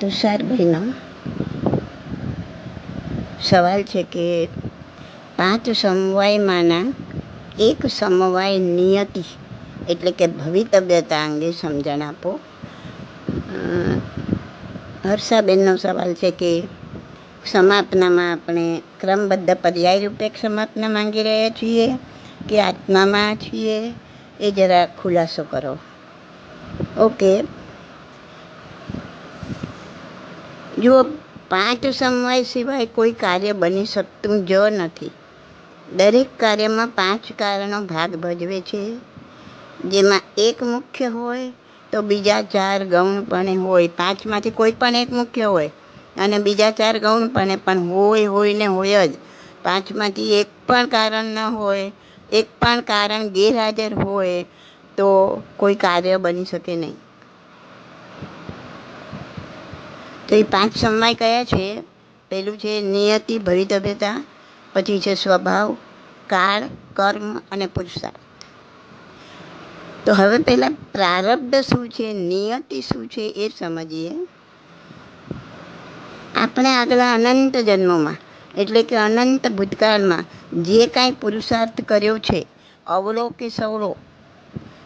તુષારભાઈનો સવાલ છે કે પાંચ સમવાયમાંના એક સમવાય નિયતિ એટલે કે ભવિતવ્યતા અંગે સમજણ આપો. હર્ષાબેનનો સવાલ છે કે સમાપનામાં આપણે ક્રમબદ્ધ પર્યાય રૂપે સમાપના માંગી રહ્યા છીએ કે આત્મામાં છીએ? એ જરા ખુલાસો કરો. ઓકે. જુઓ પાંચ સમવાય સિવાય કોઈ કાર્ય બની શકતું જ નથી. દરેક કાર્યમાં પાંચ કારણો ભાગ ભજવે છે. જેમાં એક મુખ્ય હોય તો બીજા ચાર ગૌણપણે હોય. પાંચમાંથી કોઈ પણ એક મુખ્ય હોય અને બીજા ચાર ગૌણપણે પણ હોય હોય ને હોય જ. પાંચમાંથી એક પણ કારણ ન હોય, એક પણ કારણ ગેરહાજર હોય તો કોઈ કાર્ય બની શકે નહીં. તો એ પાંચ સમવાય કયા છે? પહેલું છે નિયતિ ભવિતવ્યતા પછી છે સ્વભાવ, કાળ, કર્મ અને પુરુષાર્થ તો હવે પહેલાં પ્રારબ્ધ શું છે, નિયતિ શું છે એ સમજીએ. આપણે આગલા અનંત જન્મોમાં, એટલે કે અનંત ભૂતકાળમાં, જે કાંઈ પુરુષાર્થ કર્યો છે અવળો કે સવળો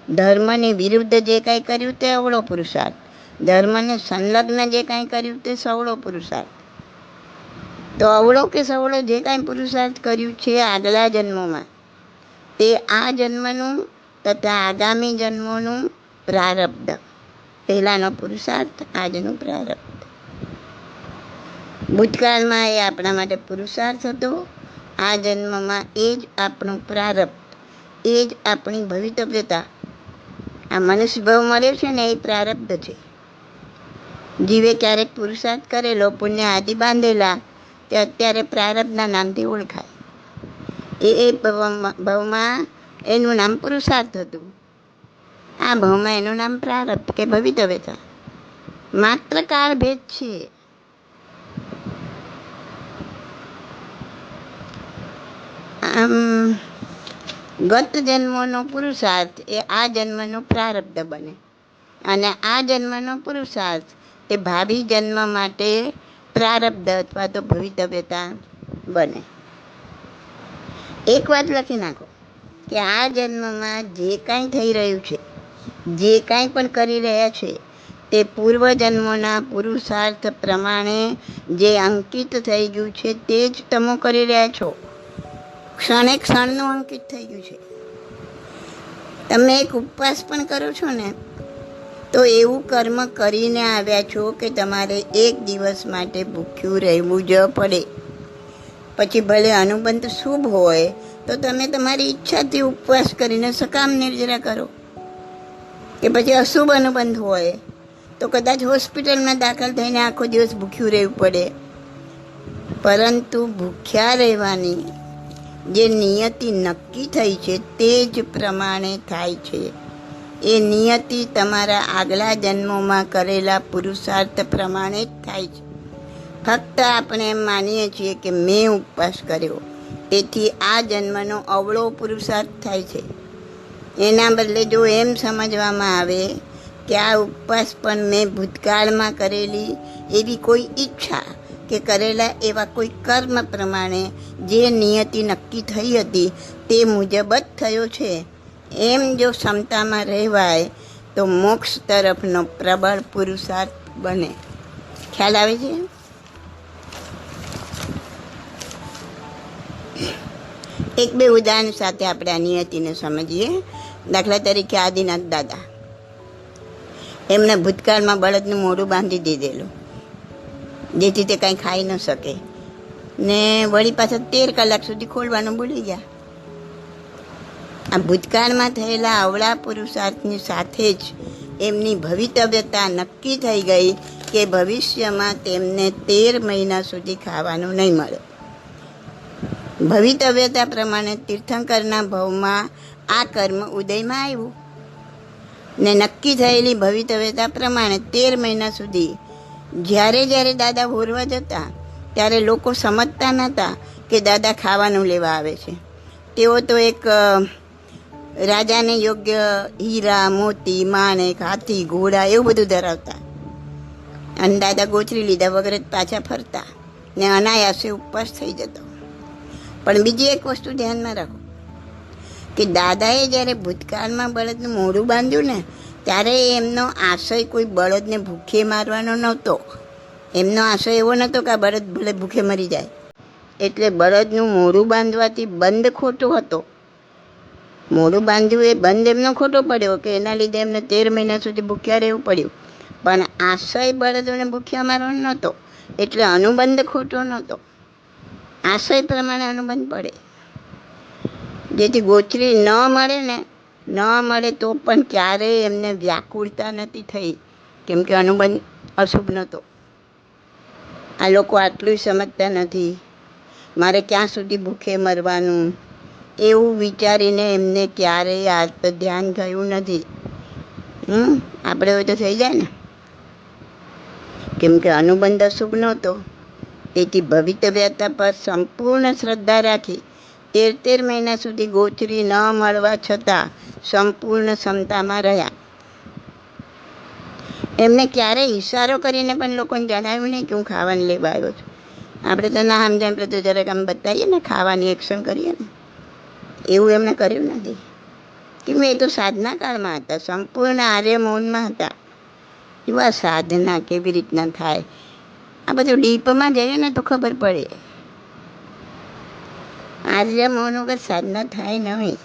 ધર્મની વિરુદ્ધ જે કાંઈ કર્યું તે અવળો પુરુષાર્થ. ધર્મને સંલગ્ન જે કાંઈ કર્યું તે સવળો પુરુષાર્થ. તો અવળો કે સવળો જે કાંઈ પુરુષાર્થ કર્યું છે આગલા જન્મોમાં, તે આ જન્મનું તથા આગામી જન્મોનું પ્રારબ્ધ. પહેલાંનો પુરુષાર્થ, આજનું પ્રારબ્ધ. ભૂતકાળમાં એ આપણા માટે પુરુષાર્થ હતો. આ જન્મમાં એ જ આપણું પ્રારબ્ધ, એ જ આપણી ભવિતવ્યતા. આ મનુષ્ય ભાવ મળ્યો છે ને એ પ્રારબ્ધ છે. જીવે ક્યારેક પુરુષાર્થ કરેલો, પુણ્ય આદિ બાંધેલા, તે અત્યારે પ્રારબ્ધના નામથી ઓળખાય. એ એ ભવમાં એનું નામ પુરુષાર્થ હતું. આ ભવમાં એનું નામ પ્રારબ્ધ કે ભવિતવ્યતા માત્ર કાળ ભેદ છે. આમ, ગત જન્મનો પુરુષાર્થ એ આ જન્મનો પ્રારબ્ધ બને. અને આ જન્મનો પુરુષાર્થ તે ભાવિ જન્મ માટે પ્રારબ્ધ અથવા તો ભવિતવ્યતા બને. એક વાત લખી નાખો કે આ જન્મમાં જે કાંઈ થઈ રહ્યું છે, જે કાંઈ પણ કરી રહ્યા છે, તે પૂર્વજન્મોના પુરુષાર્થ પ્રમાણે જે અંકિત થઈ ગયું છે, તે જ તમે કરી રહ્યા છો. ક્ષણે ક્ષણનું અંકિત થઈ ગયું છે. તમે એક ઉપવાસ પણ કરો છો ને તો એવું કર્મ કરીને આવ્યા છો કે તમારે એક દિવસ માટે ભૂખ્યું રહેવું જ પડે. પછી ભલે અનુબંધ શુભ હોય, તો તમે તમારી ઈચ્છાથી ઉપવાસ કરીને સકામ નિર્જરા કરો. કે પછી અશુભ અનુબંધ હોય, તો કદાચ હોસ્પિટલમાં દાખલ થઈને આખો દિવસ ભૂખ્યું રહેવું પડે. પરંતુ ભૂખ્યા રહેવાની જે નિયતિ નક્કી થઈ છે તે જ પ્રમાણે થાય છે. એ નિયતિ તમારા આગલા જન્મોમાં કરેલા પુરુષાર્થ પ્રમાણે જ થાય છે. ફક્ત આપણે એમ માનીએ છીએ કે મેં ઉપવાસ કર્યો. તેથી આ જન્મનો અવળો પુરુષાર્થ થાય છે. એના બદલે જો એમ સમજવામાં આવે કે આ ઉપવાસ પણ મેં ભૂતકાળમાં કરેલી એવી કોઈ ઈચ્છા કે કરેલા એવા કોઈ કર્મ પ્રમાણે જે નિયતિ નક્કી થઈ હતી તે મુજબ જ થયો છે. એમ જો ક્ષમતામાં રહેવાય, તો મોક્ષ તરફનો પ્રબળ પુરુષાર્થ બને. ખ્યાલ આવે છે? એક બે ઉદાહરણ સાથે આપણે આ નિયતિને સમજીએ. દાખલા તરીકે આદિનાથ દાદા. એમને ભૂતકાળમાં બળદનું મોઢું બાંધી દીધેલું. જેથી તે કાંઈ ખાઈ ન શકે. ને વળી પાછા તેર કલાક સુધી ખોલવાનું ભૂલી ગયા. આ ભૂતકાળમાં થયેલા અવળા પુરુષાર્થની સાથે જ એમની ભવિતવ્યતા નક્કી થઈ ગઈ કે ભવિષ્યમાં તેમને તેર મહિના સુધી ખાવાનું નહીં મળે. ભવિતવ્યતા પ્રમાણે તીર્થંકરના ભવમાં આ કર્મ ઉદયમાં આવ્યું. ને નક્કી થયેલી ભવિતવ્યતા પ્રમાણે તેર મહિના સુધી જ્યારે જ્યારે દાદા ભોરવા જતા, ત્યારે લોકો સમજતા નહોતા કે દાદા ખાવાનું લેવા આવે છે. તેઓ તો એક રાજાને યોગ્ય હીરા, મોતી માણેક હાથી ઘોડા એવું બધું ધરાવતા. અને દાદા ગોચરી લીધા વગર જ પાછા ફરતા ને અનાયાસે ઉપવાસ થઈ જતો. પણ બીજી એક વસ્તુ ધ્યાનમાં રાખો કે દાદાએ જ્યારે ભૂતકાળમાં બળદનું મોઢું બાંધ્યું ને, ત્યારે એમનો આશય કોઈ બળદને ભૂખે મારવાનો નહોતો. એમનો આશય એવો નહોતો કે આ બળદ ભલે ભૂખે મરી જાય. એટલે બળદનું મોઢું બાંધવાથી બંધ ખોટો હતો. મોઢું બાંધ્યું એ બંધ એમનો ખોટો પડ્યો કે એના લીધે એમને તેર મહિના સુધી ભૂખ્યા રહેવું પડ્યું. પણ આશય બળદોને ભૂખ્યા મારવાનો નહોતો, એટલે અનુબંધ ખોટો નહોતો. આશય પ્રમાણે અનુબંધ પડે. જેથી ગોચરી ન મળે ને ન મળે તો પણ ક્યારેય એમને વ્યાકુળતા નથી થઈ, કેમ કે અનુબંધ અશુભ નહોતો. આ લોકો આટલું સમજતા નથી. મારે ક્યાં સુધી ભૂખે મરવાનું? એવું વિચારીને એમને ક્યારેય આત્મ ધ્યાન થયું નથી. હમ? આપણે હોય તો થઈ જાય ને. કેમ કે અનુબંધ અશુભ નહોતો. તેથી ભવિતવ્યતા પર સંપૂર્ણ શ્રદ્ધા રાખી તેર તેર મહિના સુધી ગોચરી ન મળવા છતાં સંપૂર્ણ ક્ષમતામાં રહ્યા. એમને ક્યારેય ઈશારો કરીને પણ લોકોને જણાવ્યું નહીં કે હું ખાવાનું લેવા આવ્યો છું. આપણે તો ના સમજાય તો જરાક આમ બતાવીએ ને ખાવાની એક્શન કરીએ ને. એવું એમણે કર્યું નથી. કેમ એ તો સાધના કાળમાં હતા, સંપૂર્ણ આર્ય મૌનમાં હતા. એવા સાધના, કેવી રીતના થાય. આ બધું ડીપમાં જઈએ ને તો ખબર પડે. આર્ય મૌન વગર સાધના થાય નહીં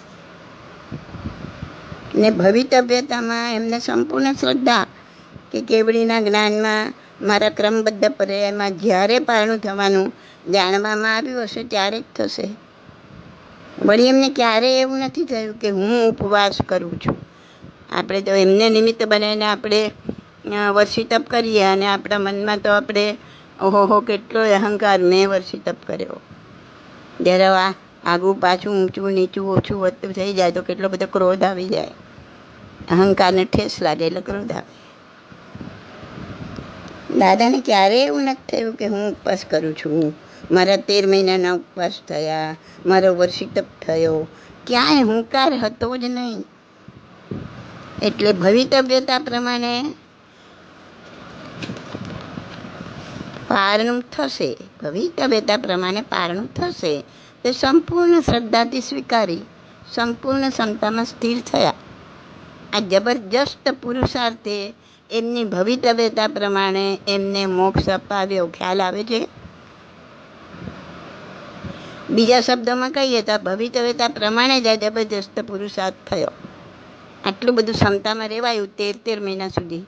ને ભવિતવ્યતામાં એમને સંપૂર્ણ શ્રદ્ધા કે કેવડીના જ્ઞાનમાં મારા ક્રમબદ્ધ પર્યાયમાં જ્યારે પારણું થવાનું જાણવામાં આવ્યું હશે, ત્યારે જ થશે. વળી એમને ક્યારેય એવું નથી થયું કે હું ઉપવાસ કરું છું. આપણે તો એમને નિમિત્ત બનાવીને આપણે વર્ષિતપ કરીએ અને આપણા મનમાં તો આપણે, ઓહો કેટલો અહંકાર મેં વર્ષી તપ કર્યો. જ્યારે આ આગું પાછું ઊંચું નીચું ઓછું વધતું થઈ જાય તો કેટલો બધો ક્રોધ આવી જાય. અહંકારને ઠેસ લાગે એટલે ક્રોધ આવે. દાદાને ક્યારેય એવું નથી થયું કે હું ઉપવાસ કરું છું મારા તેર મહિનાના ઉપવાસ થયા, મારો વર્ષિતપ થયો. ક્યાંય હુંકાર હતો જ નહીં. એટલે ભવિતવ્યતા પ્રમાણે પારણું થશે. ભવિતવ્યતા પ્રમાણે પારણું થશે. તે સંપૂર્ણ શ્રદ્ધાથી સ્વીકારી, સંપૂર્ણ ક્ષમતામાં સ્થિર થયા. આ જબરજસ્ત પુરુષાર્થે એમની ભવિતવ્યતા પ્રમાણે એમને મોક્ષ અપાવ્યો. ખ્યાલ આવે છે? બીજા શબ્દોમાં કહીએ તો આ ભવિતવ્યતા પ્રમાણે જ આ જબરજસ્ત પુરુષાર્થ થયો. આટલું બધું ક્ષમતામાં રહેવાયું તેર તેર મહિના સુધી.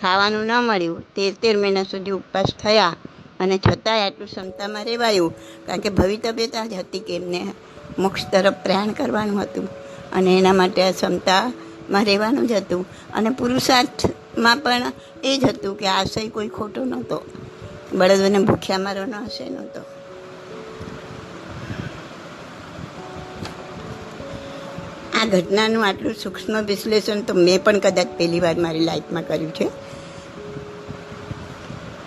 ખાવાનું ન મળ્યું, તેર તેર મહિના સુધી ઉપવાસ થયા અને છતાંય આટલું ક્ષમતામાં રહેવાયું કારણ કે ભવિતવ્યતા જ હતી કે એમને મોક્ષ તરફ પ્રયાણ કરવાનું હતું અને એના માટે આ ક્ષમતામાં રહેવાનું જ હતું. અને પુરુષાર્થમાં પણ એ જ હતું કે આશય કોઈ ખોટો નહોતો. બળદોને ભૂખ્યા મારવાનો આશય નહોતો. આ ઘટનાનું આટલું સૂક્ષ્મ વિશ્લેષણ તો મેં પણ કદાચ પહેલી વાર મારી લાઈફમાં કર્યું છે.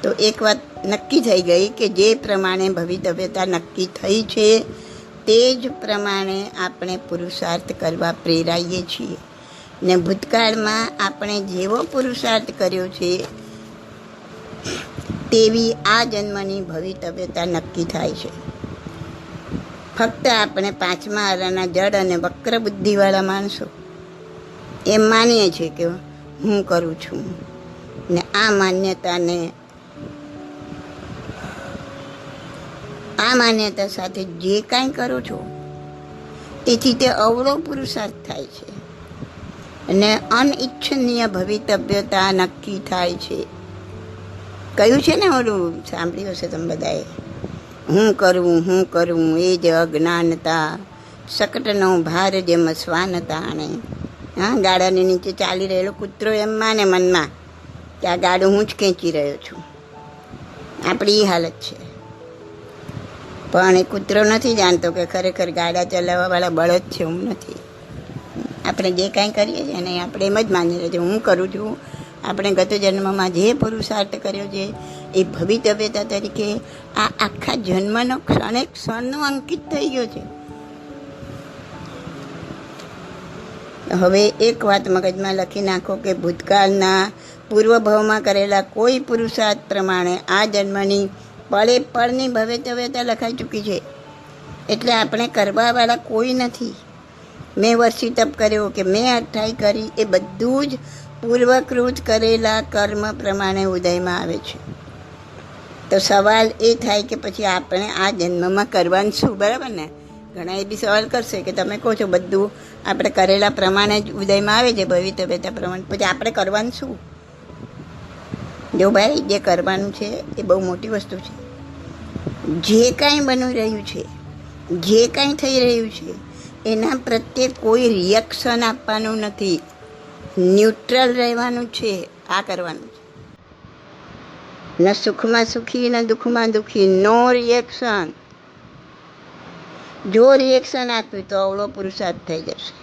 તો એક વાત નક્કી થઈ ગઈ કે જે પ્રમાણે ભવિતવ્યતા નક્કી થઈ છે, તે જ પ્રમાણે આપણે પુરુષાર્થ કરવા પ્રેરાઈએ છીએ. ને ભૂતકાળમાં આપણે જેવો પુરુષાર્થ કર્યો છે, તેવી આ જન્મની ભવિતવ્યતા નક્કી થાય છે. ફક્ત આપણે પાંચમા આરાના જડ અને વક્ર બુદ્ધિવાળા માણસો. એમ માનીએ છીએ કે હું કરું છું. ને આ માન્યતાને આ માન્યતા સાથે જે કાંઈ કરો છો, તેથી તે અવળો પુરુષાર્થ થાય છે. અને અનિચ્છનીય ભવિતવ્યતા નક્કી થાય છે. કયું છે ને ઓલું, સાંભળ્યું હશે તમે બધાએ? હું કરું હું કરું, એ જ અજ્ઞાનતા. શકટનો ભાર જેમ શ્વાન તાણે હા ગાડાની નીચે ચાલી રહેલો કૂતરો એમ માને મનમાં કે આ ગાડું હું જ ખેંચી રહ્યો છું. આપણી એ હાલત છે. પણ એ કૂતરો નથી જાણતો કે ખરેખર ગાડા ચલાવવાવાળા બળદ છે, હું નથી. આપણે જે કાંઈ કરીએ છીએ ને આપણે એમ જ માની રહ્યા છીએ. હું કરું છું, આપણે ગત જન્મમાં જે પુરુષાર્થ કર્યો છે એ ભવિતવ્યતા તરીકે આ આખા જન્મનો ક્ષણે ક્ષણનો અંકિત થઈ ગયો છે. હવે એક વાત મગજમાં લખી નાખો કે ભૂતકાળના પૂર્વભાવમાં કરેલા કોઈ પુરુષાર્થ પ્રમાણે આ જન્મની પળે પળની ભવ્યતવ્યતા લખાઈ ચૂકી છે. એટલે આપણે કરવાવાળા કોઈ નથી. મેં વર્ષી તપ કર્યો કે મેં અઠાઈ કરી, એ બધું જ પૂર્વકૃત કરેલા કર્મ પ્રમાણે ઉદયમાં આવે છે. તો સવાલ એ થાય કે પછી આપણે આ જન્મમાં કરવાનું શું, બરાબર ને? ઘણા એ બી સવાલ કરશે કે તમે કહો છો બધું આપણે કરેલા પ્રમાણે જ ઉદયમાં આવે છે ભવિતવ્યતા પ્રમાણે. પછી આપણે કરવાનું શું? જો ભાઈ, જે કરવાનું છે એ બહુ મોટી વસ્તુ છે. જે કાંઈ બની રહ્યું છે, જે કાંઈ થઈ રહ્યું છે, એના પ્રત્યે કોઈ રિએક્શન આપવાનું નથી. ન્યુટ્રલ રહેવાનું છે, આ કરવાનું છે. ન સુખમાં સુખી ન દુઃખમાં દુઃખી નો રિએક્શન જો રિએક્શન આપ્યું તો અવળો પુરુષાર્થ થઈ જશે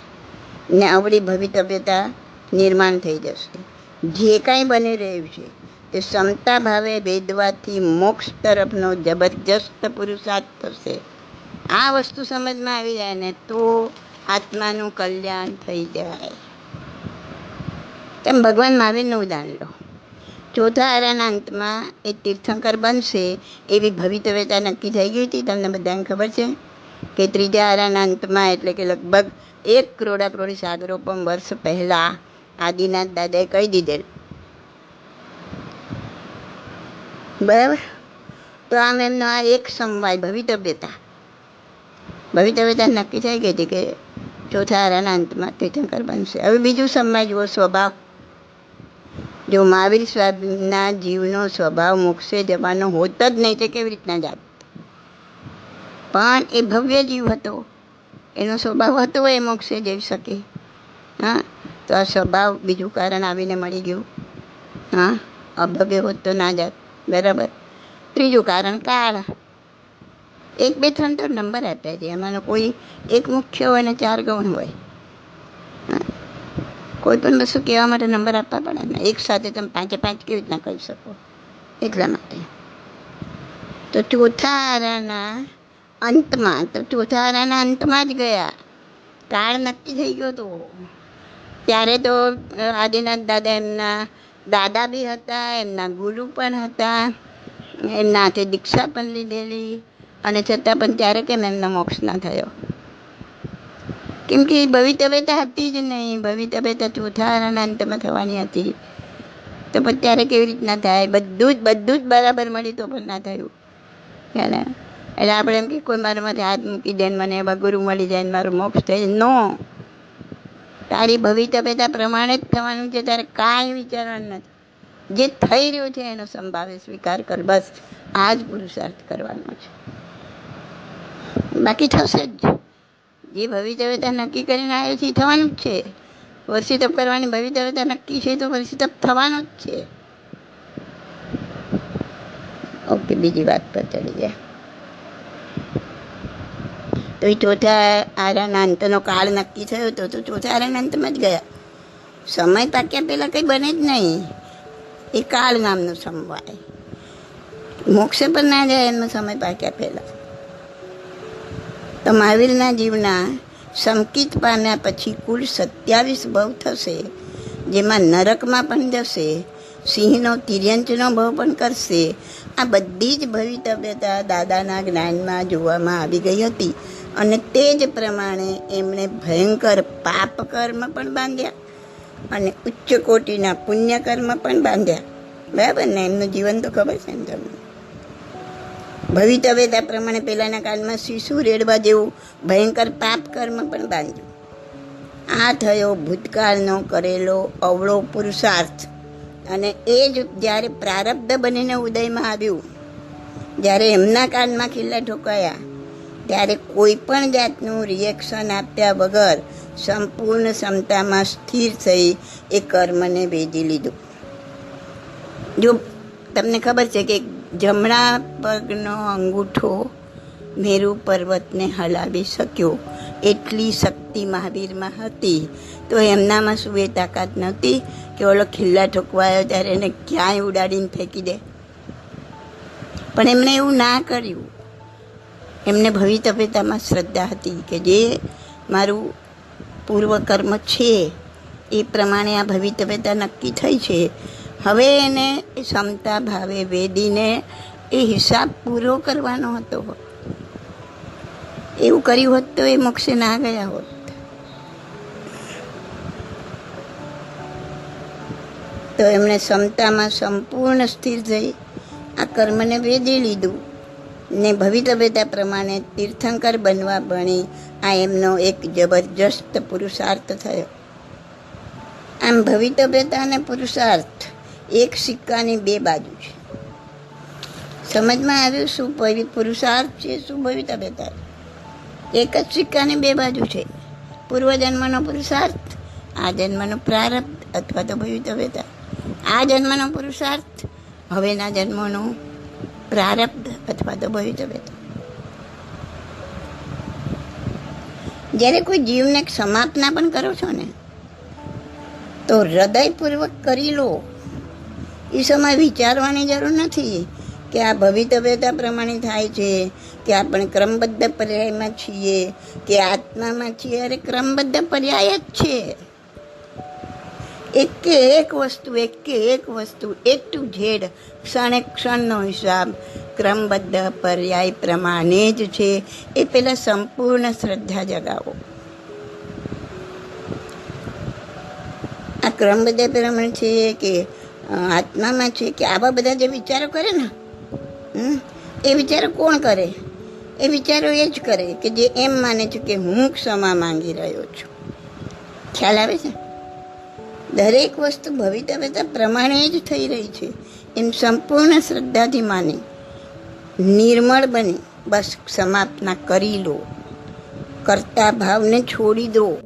ને અવળી ભવિતવ્યતા નિર્માણ થઈ જશે જે કાંઈ બની રહ્યું છે તે ક્ષમતા ભાવે ભેદવાથી મોક્ષ તરફનો જબરજસ્ત પુરુષાર્થ થશે આ વસ્તુ સમજમાં આવી જાય ને તો આત્માનું કલ્યાણ થઈ જાય તેમ ભગવાન મહાવીરનું ઉદાહરણ લો ચોથા આરાના અંતમાં એ તીર્થંકર બનશે, એવી ભવિતવ્યતા નક્કી થઈ ગઈ હતી. તમને બધાને ખબર છે કે ત્રીજા આરાના અંતમાં એટલે કે લગભગ એક કરોડા કરોડી સાગરોપમ વર્ષ પહેલાં આદિનાથ દાદાએ કહી દીધેલ. બરાબર? તો આમ એમનો આ એક સમવાય ભવિતવ્યતા ભવિતવ્યતા નક્કી થઈ ગઈ હતી કે ચોથા આરાના અંતમાં તીર્થંકર બનશે. હવે બીજું સમવાય જુઓ, સ્વભાવ. જો મહાવીર સ્વામીના જીવનો સ્વભાવ મોક્ષે જવાનો હોત જ નહીં તે કેવી રીતના જાત? પણ એ ભવ્ય જીવ હતો. એનો સ્વભાવ હતો એ મોક્ષે જઈ શકે. હા, તો આ સ્વભાવ બીજું કારણ આવીને મળી ગયું. હા, અભવ્ય હોત તો ના જાત. બરાબર. ત્રીજું કારણ કાળ. એક બે ત્રણ તો નંબર આપ્યા છે. એમાંનો કોઈ એક મુખ્ય હોય અને ચાર ગૌણ હોય. કોઈ પણ વસ્તુ કહેવા માટે નંબર આપવા પડે ને, એક સાથે તમે પાંચે પાંચ કેવી રીતના કહી શકો? એટલા માટે. તો ચોથા આરાના અંતમાં, તો ચોથા આરાના અંતમાં જ ગયા. કાળ નક્કી થઈ ગયો તો. ત્યારે તો આદિનાથ દાદા એમના દાદા બી હતા, એમના ગુરુ પણ હતા, એમના હાથે દીક્ષા પણ લીધેલી. અને છતાં પણ ત્યારે કેમ એમનો મોક્ષ ના થયો? કેમ કે ભવિતવ્યતા હતી જ નહીં. ભવિતવ્યતા ચોથા આરાના અંતમાં થવાની હતી. તો પણ ત્યારે કેવી રીતના થાય? બધું જ બધું જ બરાબર મળી તો પણ ના થયું. ખ્યાલ એટલે આપણે એમ કે કોઈ મારા માથે હાથ મૂકી દે મને એવા ગુરુ મળી જાય મારો મોક્ષ થઈ નો. તારી ભવિતવ્યતા પ્રમાણે જ થવાનું છે. તારે કાંઈ વિચારવાનું નથી. જે થઈ રહ્યું છે એનો સંભાવે, સ્વીકાર કર. બસ. આ જ પુરુષાર્થ કરવાનો છે. બાકી થશે જ. જે ભવિતવ્યતા નક્કી કરીને આવ્યો છે એ થવાનું જ છે. વર્ષિતપ કરવાની ભવિતવ્યતા નક્કી છે તો વર્ષી તપ થવાનું જ છે. ઓકે, બીજી વાત પર ચડી જાય. તો એ ચોથા આરાના અંતનો કાળ નક્કી થયો તો તો ચોથા આરાના અંતમાં જ ગયા. સમય પાક્યા પહેલાં કંઈ બને જ નહીં. એ કાળ નામનો સમવાય. મોક્ષે પણ ના જાય એમનો સમય પાક્યા પહેલાં. તો મહાવીરના જીવના સંકિત પામ્યા પછી કુલ સત્યાવીસ ભવ થશે, જેમાં નરકમાં પણ જશે, સિંહનો તિર્યંચનો ભવ પણ કરશે. આ બધી જ ભવિતવ્યતા દાદાના જ્ઞાનમાં જોવામાં આવી ગઈ હતી અને તે જ પ્રમાણે એમણે ભયંકર પાપ કર્મ પણ બાંધ્યા અને ઉચ્ચ કોટીના પુણ્ય કર્મ પણ બાંધ્યા. બરાબર ને? એમનું જીવન તો ખબર છે ને તમને? ભવિતવ્યતા પ્રમાણે પહેલાંના કાળમાં શિશુ રેડવા જેવું ભયંકર પાપ કર્મ પણ બાંધ્યું. આ થયો ભૂતકાળનો કરેલો અવળો પુરુષાર્થ. અને એ જ જ્યારે પ્રારબ્ધ બનીને ઉદયમાં આવ્યું, જ્યારે એમના કાનમાં ખીલ્લા ઠોકાયા ત્યારે કોઈ પણ જાતનું રિએક્શન આપ્યા વગર સંપૂર્ણ ક્ષમતામાં સ્થિર થઈ એ કર્મને વેધી લીધું. જો તમને ખબર છે કે જમણા પગનો અંગૂઠો મેરુ પર્વતને હલાવી શક્યો. એટલી શક્તિ મહાવીરમાં હતી. તો એમનામાં શું એ તાકાત નહોતી કે ઓલો ખિલ્લા ઠોકવાયો ત્યારે એને ક્યાંય ઉડાડીને ફેંકી દે. પણ એમણે એવું ના કર્યું. એમને ભવિતવ્યતામાં શ્રદ્ધા હતી કે જે મારું પૂર્વકર્મ છે એ પ્રમાણે આ ભવિતવ્યતા નક્કી થઈ છે. હવે એને ક્ષમતા ભાવે વેદીને એ હિસાબ પૂરો કરવાનો હતો એવું કર્યું હોત તો એ મોક્ષે ના ગયા હોત. તો એમણે ક્ષમતામાં સંપૂર્ણ સ્થિર થઈ આ કર્મને વેદી લીધું ને ભવિતવ્યતા પ્રમાણે તીર્થંકર બનવા ભણી આ એમનો એક જબરજસ્ત પુરુષાર્થ થયો. આમ ભવિતવ્યતા અને પુરુષાર્થ એક સિક્કાની બે બાજુ છે. સમજમાં આવ્યું શું પુરુષાર્થ છે, શું ભવિતવ્યતા એક જ સિક્કાની બે બાજુ છે. પૂર્વજન્મનો પુરુષાર્થ, આ જન્મનો પ્રારબ્ધ અથવા તો ભવિતવ્યતા આ જન્મનો પુરુષાર્થ, હવેના જન્મનો પ્રારબ્ધ અથવા તો ભવિતવ્યતા જ્યારે કોઈ જીવને સમાપના પણ કરો છો ને, તો હૃદયપૂર્વક કરી લો. એ સમય વિચારવાની જરૂર નથી કે આ ભવિતવ્યતા પ્રમાણે થાય છે, કે આપણે ક્રમબદ્ધ પર્યાયમાં છીએ, કે આત્મામાં છીએ. અરે, ક્રમબદ્ધ પર્યાય જ છે. એક એક વસ્તુ, એક એક વસ્તુ એક ટુ ઝેડ ક્ષણે ક્ષણનો હિસાબ ક્રમબદ્ધ પર્યાય પ્રમાણે જ છે. એ પહેલાં સંપૂર્ણ શ્રદ્ધા જગાવો. આ ક્રમબદ્ધ પ્રમાણે છે કે આત્મામાં છે કે આવા બધા જે વિચારો કરે ને એ વિચારો કોણ કરે? એ વિચારો એ જ કરે કે જે એમ માને છે કે હું ક્ષમા માંગી રહ્યો છું. ખ્યાલ આવે છે? દરેક વસ્તુ ભવિતવ્યતા પ્રમાણે જ થઈ રહી છે. એમ સંપૂર્ણ શ્રદ્ધાથી માને. નિર્મળ બને. બસ સમાપના કરી લો. કરતા ભાવને છોડી દો.